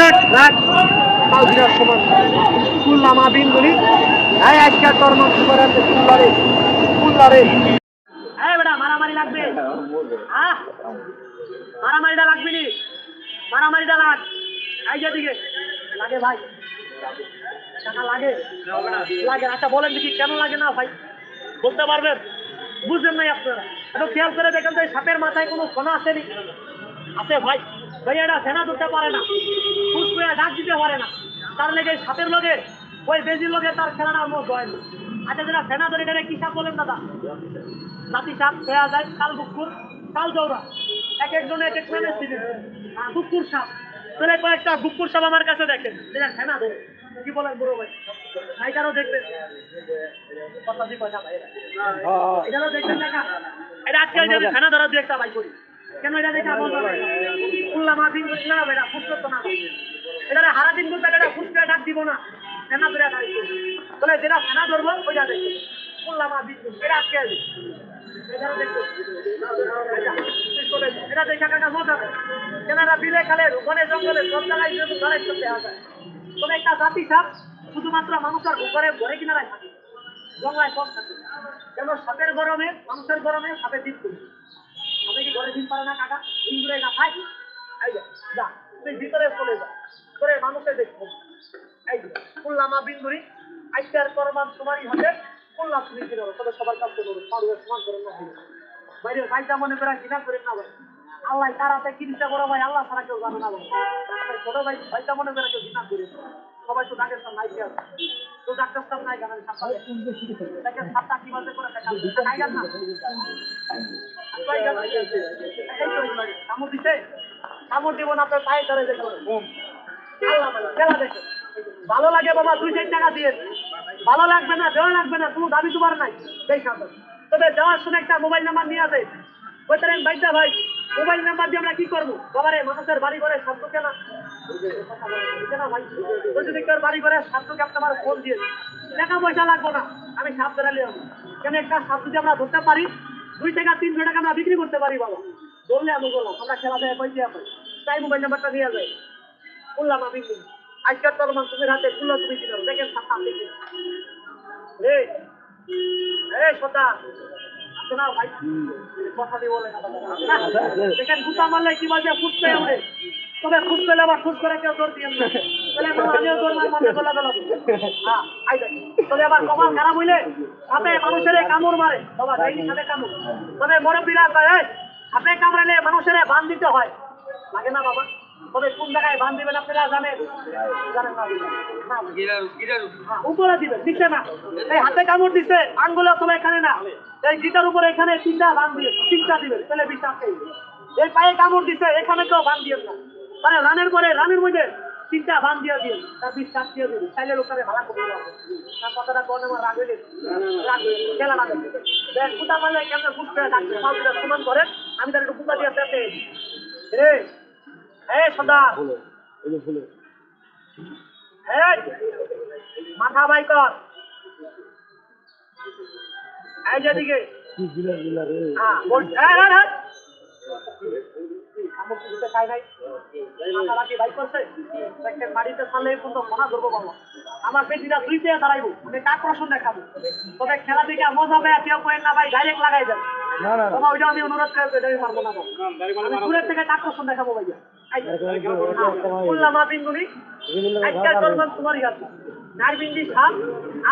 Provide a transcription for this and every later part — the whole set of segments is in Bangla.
রাখ রাখ। বেটা, মারামারি লাগবে। আহ, মারামারিটা লাগবে নি। মারামারিটা লাগ। এই যে দিকে লাগে ভাই। টাকা লাগে। লাগে। আচ্ছা বলেন দেখি কেন লাগে না ভাই? বলতে পারবেন? বুঝলেন নাই আপনারা। একটু খেয়াল করে দেখেন তো সাপের মাথায় কোনো সোনা আসেনি। আছে ভাই। ভাই এটা সেনা ধরতে পারে না। ফুস করে ডাক দিতে পারে না। তার লেগে সাপের লগে ওই বেজির লগে তার খেলাটা মত হয় না আচ্ছা যেটা সেনা ধরে এটা কি সাপ বলেন দাদা? জাতি সাপ খেয়া যায় কাল বুকুর কাল জৌরা এক একজনে এক এক নামে চিনে বুকুর সাপ। তাহলে কয়েকটা বুকুর সাপ আমার কাছে দেখেন। যেটা সেনা ধরে। কি বলেন বুড়ো ভাই? ভাইটারও দেখবেন। দিয়ে পয়সা ভাই। এটারও দেখবেন দেখা। এটা আজকে যদি সেনা ধরা দিয়ে একটা ভাই করি। কেন এটা দেখা হারা দিন এটা করে ডাক দিব না। দাঁড়িয়ে বলে যেটা দেখবে উল্লাহ মাহফিল এটা এটা কাকা মজা কেনারা বিলে খালে, বনে জঙ্গলে সব জায়গায় করতে আসে তবে একটা জাতি সাপ, শুধুমাত্র মানুষের ঘরে ঘরে কিনারায় থাকে। জঙ্গলায় কম থাকে। যেন সাপের গরমে, মানুষের গরমে সাপে দিন করে সাপে কি ঘরে দিন পারে না, কাকা? দিন করে না এই যা তুই ভিতরে চলে যা করে মানুষের দেখব এই কুল্লামা বিন্দুরি আইসার করমান তোমারই হাতে কুল্লাম তুমি কিনো তবে সবার কাছে করো পারবে সমান করে না দিবে। বাইরে ভাইটা মনে করে করে না ভাই আল্লাহ তারাতে কিনতে বড় ভাই আল্লাহ ছাড়া কেউ জানে না ভাই ছোট ভাই ভাইটা মনে করে কেউ ঘৃণা করে সবাই তো ডাক্তার সাহেব নাইকে আছে তো ডাক্তার সাহেব নাই গানের সাথে সাতটা কি বাজে করে দেখা নাই গান না কামড় দিছে কামড় দিব না আপনার পায়ে ধরে দেখো ভালো, খেলা দেখো ভালো লাগে বাবা দুই চার টাকা দিয়ে। ভালো লাগবে না দেওয়া লাগবে না কোনো দাবি তোমার নাই। তবে যাওয়ার সময় একটা মোবাইল নাম্বার নিয়ে আসে বলতেন ভাইটা ভাই মোবাইল নাম্বার দিয়ে আমরা কি করব? বাবারে মানুষের বাড়ি ঘরে শব্দ কেনা যদি বাড়ি ঘরে শব্দকে আপনি আমার ফোন দিয়ে টাকা পয়সা লাগবো না আমি সাপ ধরে নিয়ে আসব কেন একটা সাপ যদি আমরা ধরতে পারি দুই টাকা তিনশো টাকা আমরা বিক্রি করতে পারি বাবা। বললে আমি বললাম আমরা খেলা দেয় পয়সা তাই মোবাইল নাম্বারটা নিয়ে যায় বললাম, আমি আজকের তোর মান তুমি হাতে খুললো তুমি কিনো দেখেন আপনি কিনো রে রে সোতা। আছে না ভাই। কথা দিয়ে বলে দেখেন, গুতা মারলে কি বলছে ফুসতে হবে তবে পেলে আবার করে কেউ হ্যাঁ মানুষের মানুষের বান দিতে হয়। লাগে না বাবা। তবে কোন জায়গায় বান দিবেন আপনারা জানেন? জানেন না হ্যাঁ, উপরে দিবে দিচ্ছে না। এই হাতে কামড় দিচ্ছে আঙ্গুলে তোমার এখানে না। এই গিটার উপরে এখানে তিনটা বান দিয়ে তিনটা দিবে তাহলে বিশ্বাস এই পায়ে কামড় দিচ্ছে এখানে কেউ বান দিয়ে না। মানে রানের পরে রানের মধ্যে তিনটা বান দিয়ে দিয়ে তার বিশ্বাস দিয়ে দিবে। তাইলে লোকের ভাড়া করে দেওয়া তার কথাটা কোন আমার রাগ হইলে রাগ হইলে খেলা না দেখে কুটা মারলে কেমন সমান করে আমি তার একটু কুটা দিয়ে মাথা ভাই কর। এই যেদিকে হ্যাঁ বল এই, এই, এই। কামড় কি দিতে চায় নাই? মাথা বাই করছে? দেখেন, বাড়িতে ছাড়লে কিন্তু মনা ধরবো বাবা। আমার বেটিটা দুই পেয়ে দাঁড়াইবো। আমি আকর্ষণ দেখাবো? তবে খেলা দিকে মজা পেয়ে কেউ কয়েন না ভাই ডাইরেক্ট লাগাই দেন। বাবা ওইটা আমি অনুরোধ পারব না আমি দূরের থেকে আকর্ষণ দেখাবো ভাইয়া? হ্যাঁ,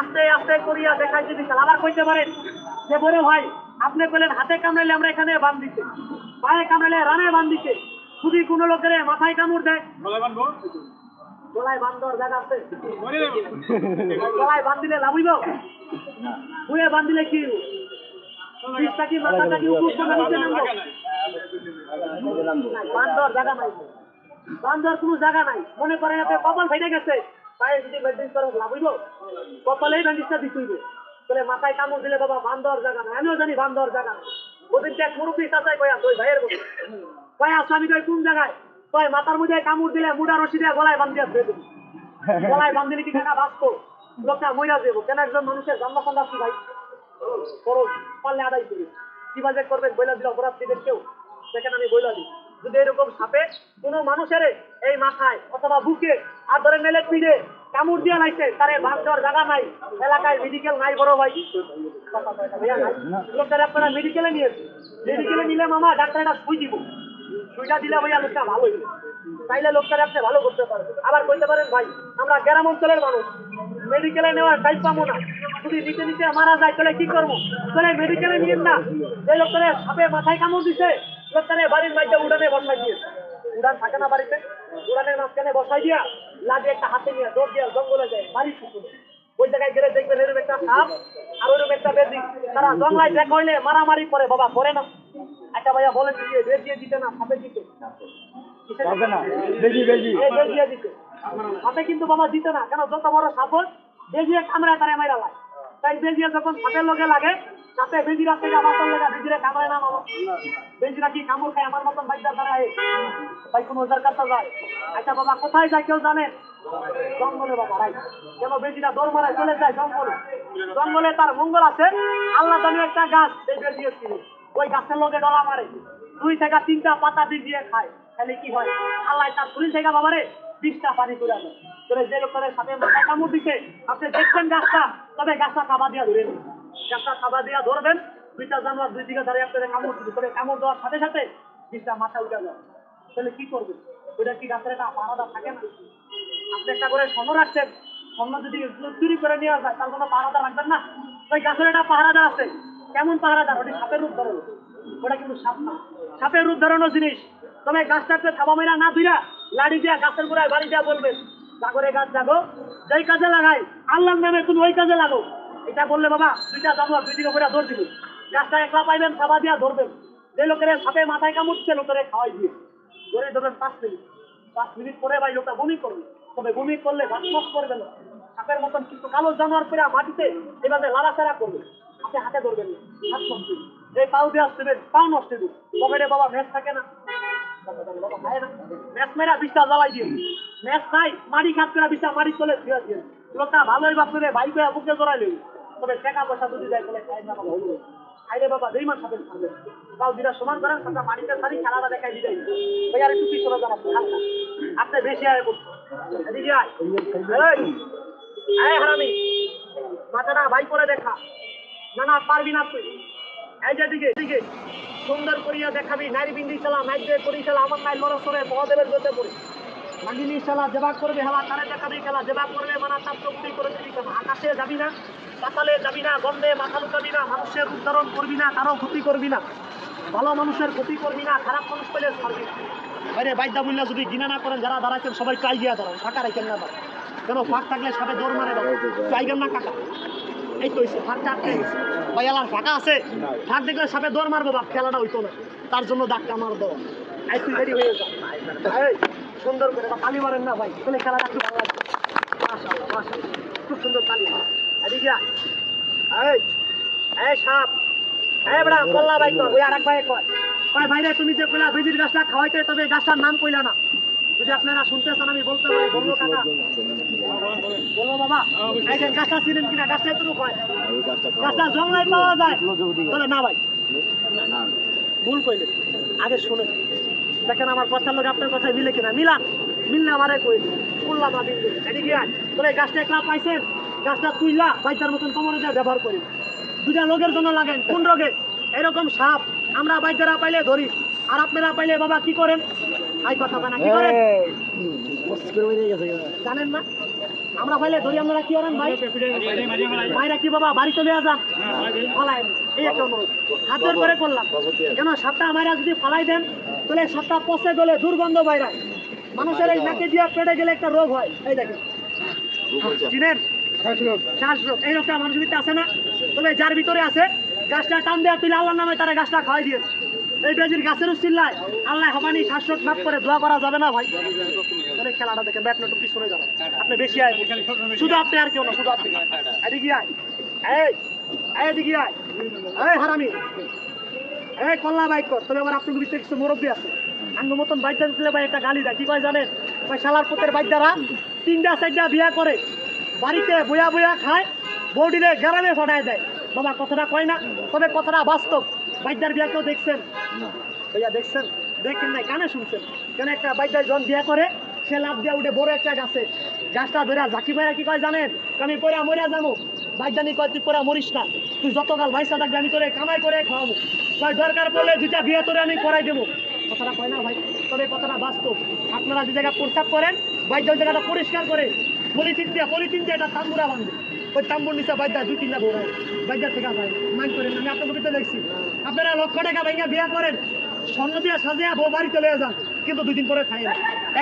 আস্তে আস্তে করিয়া দেখাইতে বিশাল আবার কইতে পারেন যে বড় ভাই আপনি বলেন হাতে কামড়াইলে আমরা এখানে বান দিতে পায়ে কামড়াইলে রানে বান দিতে যদি কোনো লোকের মাথায় কামড় দেয় গলায় বান দেওয়ার জায়গা আছে? গলায় বান দিলে লাভ হইব? বুয়ে বান দিলে কি? হইব? পিঠটা কি মাথাটা কি উপর করে নিচে নামবো? নাই, বান দেওয়ার জায়গা নাই। বান দেওয়ার কোনো জায়গা নাই। মনে করেন আপনি কপাল ফেটে গেছে। পায়ে যদি ব্যান্ডেজ করে লাভ হইব? কপালেই ব্যান্ডেজটা দিতে হইব। তাহলে মাথায় কামড় দিলে বাবা বান দেওয়ার জায়গা নাই। আমিও জানি বান দেওয়ার জায়গা নাই। ওদিনকে এক মুরব্বী চাচাই কয়া ওই ভাইয়ের বলে কয় আমি কই কোন জায়গায়? কয় মাথার মধ্যে কামড় দিলে মুডা রশি দিয়ে গলায় বান্ধিয়া ধরে দেবো। গলায় বান্ধিলে কি টাকা বাঁচতো? লোকটা মইরা দেবো। কেন একজন মানুষের জন্ম সন্ন্যাসী ভাই? খরচ পারলে আদায় করি। কি বাজেট করবেন? বইলা দিলে অপরাধ দিবেন কেউ? সেখানে আমি বইলা দিই। যদি এরকম সাপে কোনো মানুষের এই মাথায় অথবা বুকে আর ধরে মেলে পিড়ে কামড় দিয়ে লাইছে তারে ভাগ দেওয়ার জায়গা নাই, এলাকায় মেডিকেল নাই বড় ভাই। লোকটারে আপনারা মেডিকেলে নিয়েছে মেডিকেলে নিলে মামা ডাক্তার সুই দিব। সুইটা দিলে ভাইয়া লোকটা ভালো তাইলে লোকটারে আপনি ভালো করতে পারবেন। আবার বলতে পারেন, ভাই, আমরা গ্রাম অঞ্চলের মানুষ। মেডিকেলে নেওয়ার টাইম পাবো না। যদি নিতে নিতে মারা যায়, তাহলে কি করব? তাহলে মেডিকেলে নিয়েন না। যে লোকটারে সাপে মাথায় কামড় দিছে, লোকটারে বাড়ির মাইতে উড়ানে বসাই দিয়েছে উড়ান থাকে না বাড়িতে। উড়ানের মাঝখানে বসাই দিয়া লাগে একটা হাতে নিয়ে দৌড় দিয়া জঙ্গলে যায় বাড়ি পুকুরে। ওই জায়গায় গেলে দেখবেন এরকম একটা সাপ আর ওইরকম একটা বেদি। তারা জঙ্গলায় দেখা হইলে মারামারি করে বাবা করে না। একটা ভাইয়া বলেন দিয়ে বেজিয়ে দিতে না সাপে দিতে। বেজি বেজি সাপে কিন্তু বাবা দিতে না কেন? যত বড় সাপ বেজিয়ে কামড়ায় তারে মাইরা লাগে তাই বেজিয়ে যখন সাপের লগে লাগে বেজিরা থেকে লাগে বেজিরে কামড়ায় না বেজিরা কি কামড় খায়, আমার মতন বাইদার ভাই ওজার যায়। আচ্ছা বাবা, কোথায় যায় কেউ জানেন জঙ্গলে, বাবা রাই কেন বেজিরা দৌড় মারায় চলে যায় জঙ্গলে। জঙ্গলে তার মঙ্গল আছে। আল্লাহ দামি একটা গাছ এই বেজিয়ে ছিল ওই গাছের লগে ডলা মারে। দুই থেকে তিনটা পাতা ভিজিয়ে খায়। তাহলে কি হয়? আল্লাহ তার শরীর থেকে বাবারে বিষটা পানি করে তোরে যে লোকের সাথে মাথায় কামড় দিছে, আপনি দেখছেন গাছটা, তবে গাছটা খাবা দিয়া ধরে নিন গাছটা খাবা দিয়া ধরবেন, দুইটা জানোয়ার দুই দিকে দাঁড়িয়ে আপনাদের কামড় দিবে। তবে কামড় দেওয়ার সাথে সাথে বিষটা মাথা উঠে যায় তাহলে কি করবেন ওইটা কি গাছের একটা পাহাড়া থাকে না? আপনি একটা করে স্বর্ণ রাখছেন, স্বর্ণ যদি চুরি করে নেওয়া যায়, তার কোনো পাহারাদার রাখবেন না? ওই গাছের একটা পাহারাদার আছে। কেমন পাহারাদার? ওটি সাপের রূপ ধরো ওটা কিন্তু সাপ না। সাপের রূপ ধরানো জিনিস। তবে গাছটাকে থাবা মেরা না দিরা লাড়ি দিয়া গাছের গোড়ায় বাড়ি দিয়া বলবেন, জাগরে গাছ জাগো, যেই কাজে লাগাই, আল্লাহর নামে তুমি ওই কাজে লাগো এটা বললে বাবা, দুইটা জানোয়ার দুই দিকে করে দৌড় দিবে। গাছটা একলা পাইবেন থাবা দিয়া ধরবেন যে লোকের সাপে মাথায় কামড়ছে লোকের খাওয়াই দিয়ে। ধরে ধরবেন পাঁচ মিনিট পাঁচ মিনিট পরে ভাই লোকটা বমি করবে তবে বমি করলে ভাত করবে না। সাপের মতন কিছু কালো জানোয়ার পেরা মাটিতে এভাবে লাড়াচাড়া করবে হাতে হাতে ধরবেন নষ্ট এই পাও দিয়ে আসবেন পাও নষ্ট হবে পকেটে বাবা, ম্যাচ থাকে না? ম্যাচ মেরা বিশটা জ্বালাই দিয়ে। ম্যাচ নাই মাটি খাত করে বিশটা মাটি চলে লোকটা ভালোই বাপরে ভাই করে বুকে জড়াই লই তবে টাকা পয়সা যদি দেয় খাই না বাবা। আইরে বাবা সাথে দুটা সমান করেন মাটিতে সারি খেলাটা দেখাই দিতে। ভাই, আর আপনি বেশি আয় এদিকে হারামি। মাথাটা ভাই করে দেখা। না না, পারবি না তুই। এই যে দিকে দিকে সুন্দর করিয়া দেখাবি। নারী বিন্দি চালা নাইট দিয়ে করি চালা আমার নাই লড়া সরে, মহাদেবের জোতে পড়ে। মাগিনি চালা জেবা করবে, হেলা, তারে দেখাবি, খেলা জেবা করবে, মানা, তার চক্রি করে দিবি আকাশে যাবি না? পাতালে যাবি না, গন্ধে মাথা লুকাবি না, মানুষের উদ্ধারণ করবি না, কারও ক্ষতি করবি না। ভালো মানুষের ক্ষতি করবি না, খারাপ মানুষ পেলে ছাড়বি বাইরে বাইদা মূল্য যদি গিনা না করেন, যারা দাঁড়াচ্ছেন সবাই ট্রাই গিয়া দাঁড়ান, ফাঁকা রেখেন না কেন, ফাঁক থাকলে সাথে দৌড় মারে চাইবেন না কাকা এই তো ফাঁকটা ফাঁকা আছে? ফাঁক দেখলে সাপে দৌড় মারবো, বাপ, খেলাটা হইতো না। তার জন্য ডাক্তার আমার দেওয়া এই তুই রেডি হয়ে যা। সুন্দর করে তালি মারেন না ভাই। তাহলে খেলাটা একটু ভালো লাগবে। খুব সুন্দর তালি। এদিকে। এই সাপ। এই বড়া কল্লা ভাই কর ভাই কয় কয় ভাই রে তুমি যে কইলা বেজির গাছটা খাওয়াইতে, তবে গাছটার নাম কইলা না। যদি আপনারা শুনতে চান আমি বলতে পারি বলব কাকা। বলব বাবা, এই যে গাছটা ছিলেন কিনা, গাছটা একটু কয় গাছটা জঙ্গলায় পাওয়া যায়। তবে না ভাই। ভুল কইলে। আগে শুনেন দেখেন আমার কথার লোক আপনার কথায় মিলে কিনা। মিলান। মিললে আমারে কই বললাম, আমি এদিকে আয়। তোরা এই গাছটা একলা পাইছেন? গাছটা তুইলা বাইতার মতন কোমরে দিয়ে ব্যবহার করি। দুটা লোকের জন্য লাগেন কোন রোগে? এরকম সাপ আমরা বাইদারা পাইলে ধরি। আর আপনারা পাইলে বাবা কি করেন? আই কথা না কি করেন? জানেন না? আমরা পাইলে ধরি আপনারা কি করেন ভাই? ভাইরা কি বাবা বাড়ি চলে যান? ফলাই এই একটা অনুরোধ। হাত জোর করে করলাম। কেন সাপটা আমারা যদি ফালাই দেন তাহলে সাপটা পচে গেলে দুর্গন্ধ বাইরা মানুষের এই নাকে দিয়া পেটে গেলে একটা রোগ হয়। এই দেখেন। চিনেন? এই মানুষের ভিতরে আছে না? তবে যার ভিতরে আছে, গাছটা টান দেওয়া তুলে নামে তারা গাছটা খাওয়াই দিয়ে। এই বেজির গাছের উচিল্লায় আল্লাহ হবানি শ্বাসরোগ মাফ করে দোয়া করা যাবে না ভাই। তাহলে খেলাটা দেখেন ব্যাট একটু পিছনে যাবেন আপনি বেশি আয়। শুধু আপনি আর কেউ না, শুধু আপনি। এদিকে আয়। এই এদিকে আয়। এই হারামি। এই কল্লা বাইক কর। তবে আবার আপনার ভিতরে কিছু মুরব্বী আছে। আঙ্গ মতন বাইক দিলে ভাই একটা গালি দেয়। কি কয় জানেন? ভাই শালার পুতের বাইকদারা তিনটা চারটা বিয়া করে। বাড়িতে বয়া বয়া খায় বৌডিলে গ্রামে ফটায় দেয়। বাবা, কথাটা কয় না? তবে কথাটা বাস্তব। বাইকদার বিয়া কেউ দেখছেন? ভাইয়া, দেখছেন? দেখেন নাই, কানে শুনছেন? কেন একটা বাইদায় জন বিয়া করে, সে লাভ দিয়ে উঠে বড় একটা গাছে। গাছটা ধরে ঝাঁকি পায়রা কি কয় জানেন? আমি পরে মরিয়া যাব বাইদানি কয়, তুই পরে মরিস না। তুই যতকাল ভাইসা থাকবি, আমি তোরে কামাই করে খাওয়াবো কয়, দরকার পড়লে দুইটা বিয়ে তোরে আমি করাই দেবো। কথাটা কয় না ভাই? তবে কথাটা বাস্তব। আপনারা যে জায়গা প্রস্তাব করেন বাইদ্য জায়গাটা পরিষ্কার করে পলিথিন দিয়ে পলিথিন দিয়ে একটা তাম্বুরা বাঁধবে ওই তাম্বুর নিচে বাইদ্যা, দুই তিনটা ঘোরায় বাইদ্যার থেকে ভাই মাইন্ড করেন, আমি আপনার ভিতরে দেখছি। আপনারা লক্ষ টাকা ভাইয়া বিয়া করেন, স্বর্ণ দিয়ে সাজিয়া বউ বাড়ি চলে যান, কিন্তু দুই দিন পরে খাই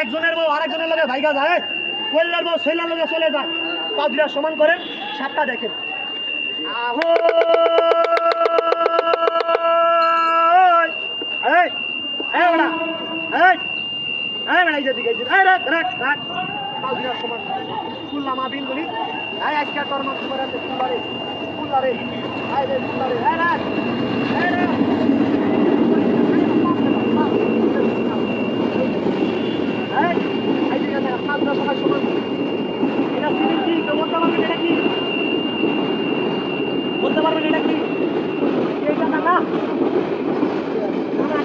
একজনের বউ আরেকজনের লগে ভাইগা যায় কল্যার বউ শৈলার লগে চলে যায়। পাও দুটা সমান করেন সাতটা দেখেন। আহো! এই এই ওরা এই এই যেদিকে এই যে- এই রাখ রাখ রাখ। পাও দুটা সমান কুল্লামা বিন বলি এই আজকে তোর মাছ তোমার হাতে কুল্লারে কুল্লারে রে কুল্লারে এই রাখ সমান। এটা কি? এইটা না, না।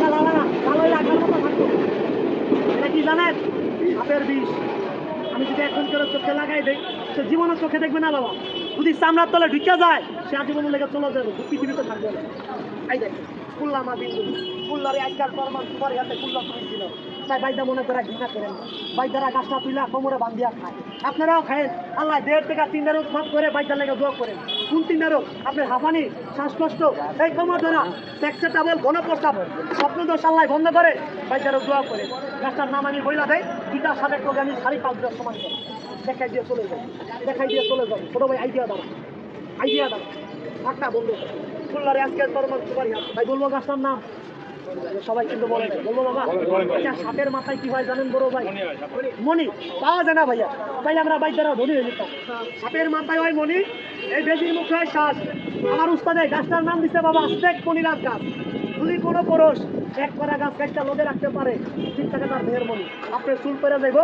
না, না। লাল হইলে মতো বিষ। আমি যদি এখন করে চোখে লাগাই দেয় সে জীবনে চোখে দেখবে না বাবা। যদি চামড়ার তলে ঢুকে যায়, সে আজীবনের লেগে চলে যাবে। পৃথিবীতে থাকবে না। এই দেখ কুল্লা মা বিন্দু। কুল্লারে আজকাল পরমান তোমার হাতে কুল্লা তুমি তাই বাইদা মনে করে ঘৃণা করেন। বাইদারা গাছটা তুইলা কোমরে বান্ধিয়া খায়। আপনারাও খায়েন। আল্লাহ দেড় থেকে তিন রোগ মাফ করে বাইদার লেগে দোয়া করেন। কোন তিন রোগ আপনার হাঁপানি, শ্বাসকষ্ট, এই কোমর ধরা সেক্সের ডাবল ঘন প্রস্তাব স্বপ্ন দোষ আল্লাহ বন্ধ করে, বাইদারও দোয়া করে গাছটার নাম আমি বইলা দেয় দুইটা সাবেক লোক আমি সাড়ে পাঁচ দিনের সমান করে। দেখাই দিয়ে চলে যাই। দেখাই দিয়ে চলে যাই। ছোটো ভাই আইডিয়া দাও। আইডিয়া দাও। একটা বন্ধু খুলনারে আজকে তরমান সুপারি ভাই, বলব গাছটার নাম। সবাই কিন্তু বলে। বলব বাবা আচ্ছা সাপের মাথায় কি হয় জানেন বড় ভাই? মণি পাওয়া যায় না ভাইয়া। তাই আমরা বাইক দ্বারা ধনী হয়ে যেতাম। সাপের মাথায় হয় মণি এই বেজির মুখে হয় শ্বাস আমার উস্তাদে গাছটার নাম দিচ্ছে বাবা আস্তেক মনিরাজ গাছ। যদি কোনো পরশ এক করা গাছ একটা লোকে রাখতে পারে, ঠিক থাকে তার দেহের মণি আপনার চুল পেরে যাইব,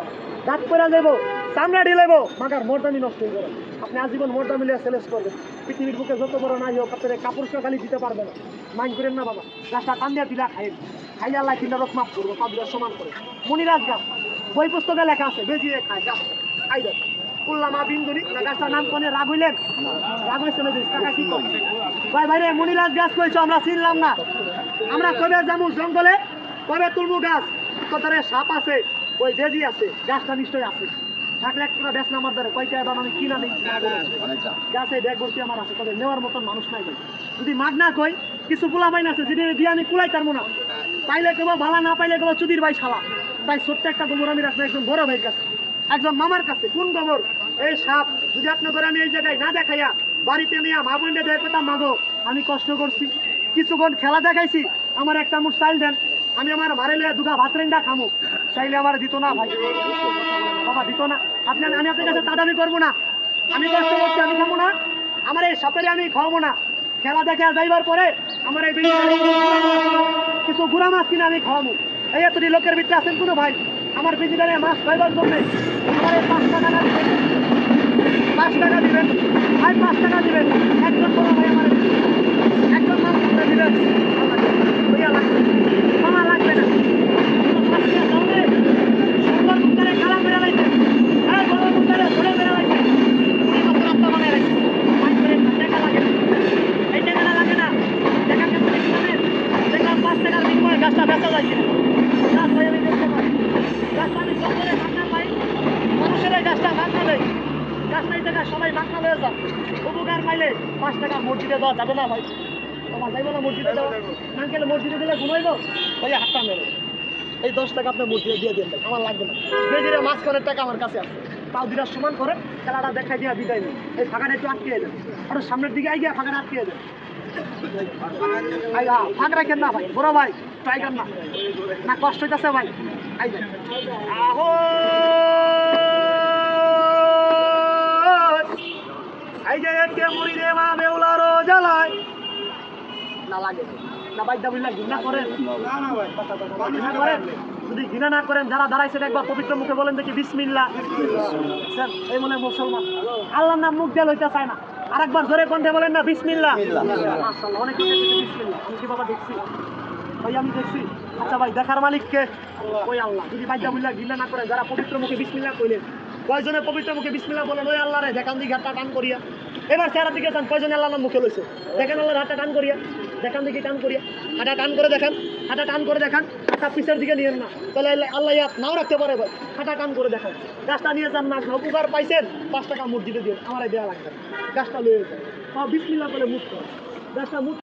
দাঁত পেরে যাইব, চামড়া ঢিলাইব মাগার মোরদামি নষ্ট হয়ে যাবে আপনি আজীবন মোরদামি লিয়ে সেলেস করবেন। পৃথিবীর বুকে যত বড় নাই হোক, আপনার কাপড় খালি দিতে পারবে না। মাইন করেন না বাবা, গাছটা টান দিয়ে দিলা খাইন। খাইলে আল্লাহ তিনটা রোগ মাফ করব পাবলিক সমান করে। মনিরাজ গাছ, বই পুস্তকে লেখা আছে, বেজিয়ে খায়, গাছ খাই দেয় উল্লামা বিন্দুরি গাছটার নাম কোনে, রাগ হইলেন? রাগ হয়েছে কাকা কি কম ভাই ভাই রে মনিরাজ গাছ কইছো, আমরা চিনলাম না। আমরা কবে যাব জঙ্গলে কবে তুলবো গাছ। কতরে সাপ আছে, ওই বেজি আছে, গাছটা নিশ্চয়ই আছে। থাকলে একটা বেশ নামার দ্বারা, কয়টা আমি কিনা নেই। গাছে ব্যাগ আমার আছে তবে নেওয়ার মতন মানুষ নাই যদি না কই কিছু পোলা আছে দিয়ে আমি পাইলে ভালা না পাইলে চুদির ভাই শালা। তাই ছোট্ট একটা গোবর আমি রাখব, একজন বড় ভাইয়ের কাছে। একজন মামার কাছে, কোন গোবর? এই সাপ, যদি আপনার আমি এই জায়গায় না দেখাইয়া, বাড়িতে নিয়ে মা দেখে পেতাম মাগো, আমি কষ্ট করছি। কিছুক্ষণ খেলা দেখাইছি, আমার একটা মুঠ চাইল দেন। আমি আমার মারে লিয়ে দুটা ভাত রেন্ডা খামো। চাইলে আমার দিত না ভাই। বাবা, দিত না। আপনি, আমি আপনার কাছে দাদামি করব না। আমি কষ্ট করছি, আমি খাব না। আমার এই সাপেরে আমি খাওয়াবো না। খেলা দেখে যাইবার পরে আমার এই কিছু গুড়া মাছ কিনে আমি খাওয়াবো। এই এতটি লোকের ভিতরে আছেন কোনো ভাই? আমার বিজিটারে মাছ খাইবার জন্য আমার এই পাঁচ টাকা না পাঁচ টাকা দিবেন। ভাই, পাঁচ টাকা দিবেন। একজন বড় ভাই আমার সবাই ভাঙনা হয়ে যান উপকার পাইলে পাঁচ টাকা মসজিদে দেওয়া যাবে না ভাই মসজিদে দেওয়া আঙ্কেল মসজিদে দিলে ঘুমাইব? ভাই হাতটা মেরে এই দশ টাকা আপনার মসজিদে দিয়ে দিন আমার লাগবে না। বেজিরে মাছ করার টাকা আমার কাছে আছে। তাও দুটা সমান করে, খেলাটা দেখাই দিয়া বিদায় নেই। এই ফাঁকাটা একটু আটকে দেন। আরও সামনের দিকে আই গিয়া ফাঁকাটা আটকে দেন। আই ফাঁক রাখেন না ভাই, বড় ভাই ট্রাইগার না। না, কষ্ট হইতেছে ভাই। আই দেন। আহো এই যে একে মুড়ি রে মা বেউলারো জ্বালায়। না লাগে। না না ঘৃণা করেন। ঘৃণা করেন। যদি ঘৃণা না করেন যারা দাঁড়াইছেন একবার পবিত্র মুখে বলেন দেখি বিসমিল্লা স্যার এই মনে মুসলমান। আল্লাহর নাম মুখ দিয়ে লইতে চায় না। আরেকবার জোরে কণ্ঠে বলেন না বিসমিল্লা মাশাআল্লাহ অনেক বিসমিল্লা আমি কি বাবা দেখছি? ভাই আমি দেখছি। আচ্ছা ভাই দেখার মালিককে। ওই আল্লাহ যদি বাইজা বুল্লা গিলা না করে যারা পবিত্র মুখে বিসমিল্লাহ কইলেন। কয়জনে পবিত্র মুখে বিসমিল্লাহ বলেন? ওই আল্লাহ রে দেখান দিকে হাতটা টান করিয়া। এবার চেহারা দিকে চান কয়জনে আল্লাহ নাম মুখে লইছে? দেখেন আল্লাহর হাতটা টান করিয়া। দেখান দেখি, টান করিয়া হাঁটা টান করে দেখান, হাটা টান করে দেখান। হাঁটা পিছের দিকে নিয়েন না। তাহলে আল্লাহ- ইয়াত নাও রাখতে পারে ভাই। হাঁটা টান করে দেখান। গাছটা নিয়ে যান না উপকার পাইছেন। পাঁচ টাকা মসজিদে দিয়ে আমার দেওয়া লাগবে। গাছটা লয়ে যান। মিলা করে মুখ করে। গাছটা